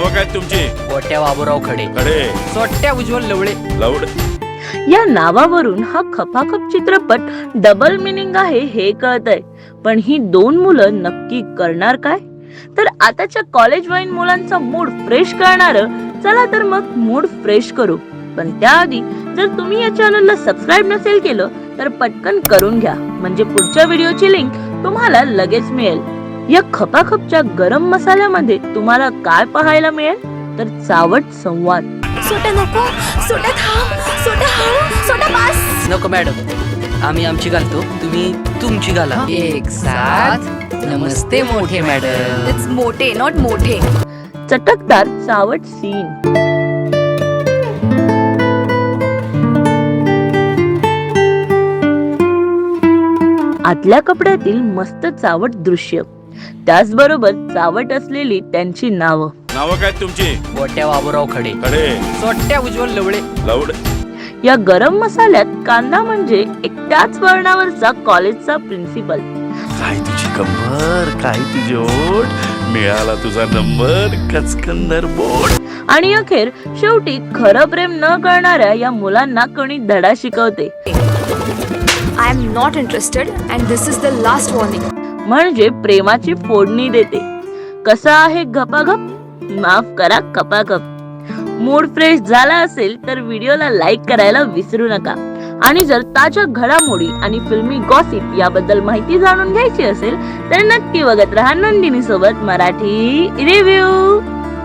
नावं काय तुमची. गोट्या बाबूराव खडे. खडे. सोट्या उज्ज्वल लवळे. लवड. या नावावरून हा खपाखप चित्रपट डबल मिनिंग आहे हे कळतंय. पण ही दोन मुलं नक्की करणार काय? तर आताच्या कॉलेज वाईन मुलांचा मूड फ्रेश करणार चला तर मग मूड फ्रेश करू. पण त्याआधी जर तुम्ही या चॅनलला सबस्क्राईब नसेल केलं तर पटकन करून घ्या. म्हणजे पुढच्या व्हिडिओची लिंक तुम्हाला लगेच मिळेल. या खपाखपच्या गरम मसाल्यामध्ये तुम्हाला काय पाहायला मिळेल? तर चावट संवाद. सोटा नको सोटा थांब सोटा हळू सोटा पास नको मॅडम आम्ही आमची घालतो तुम्ही तुमची घाला. एक साथ. नमस्ते मोठे मॅडम. इट्स मोठे नॉट मोठे. चटकदार चावट सीन आतल्या कपड्यातील मस्त चावट दृश्य. त्याचबरोबर चावट असलेली त्यांची नावं. नावं काय तुमची? गोट्या बाबूराव खडे. खडे. सोट्या उज्ज्वल लवळे. लवड. या गरम मसाल्यात कांदा म्हणजे एक त्याच वर्णावरचा कॉलेजचा प्रिन्सिपल. काय तुझी कंबर? काय तुझी ओठ? मिळाला तुझा नंबर? कचकंदर बोट. आणि अखेर शेवटी खरं प्रेम न करणाऱ्या या मुलांना कोणी धडा शिकवते. I am not interested and this is the last warning म्हणजे प्रेमाची फोडणी देते. कसा आहे गपागप माफ करा कपागप मूड फ्रेश झाला असेल तर व्हिडिओला लाईक करायला विसरू नका. आणि जर ताज्या घडामोडी आणि फिल्मी गॉसिप याबद्दल माहिती जाणून घ्यायची असेल तर नक्की बघत राहा नंदिनी सोबत मराठी रिव्ह्यू.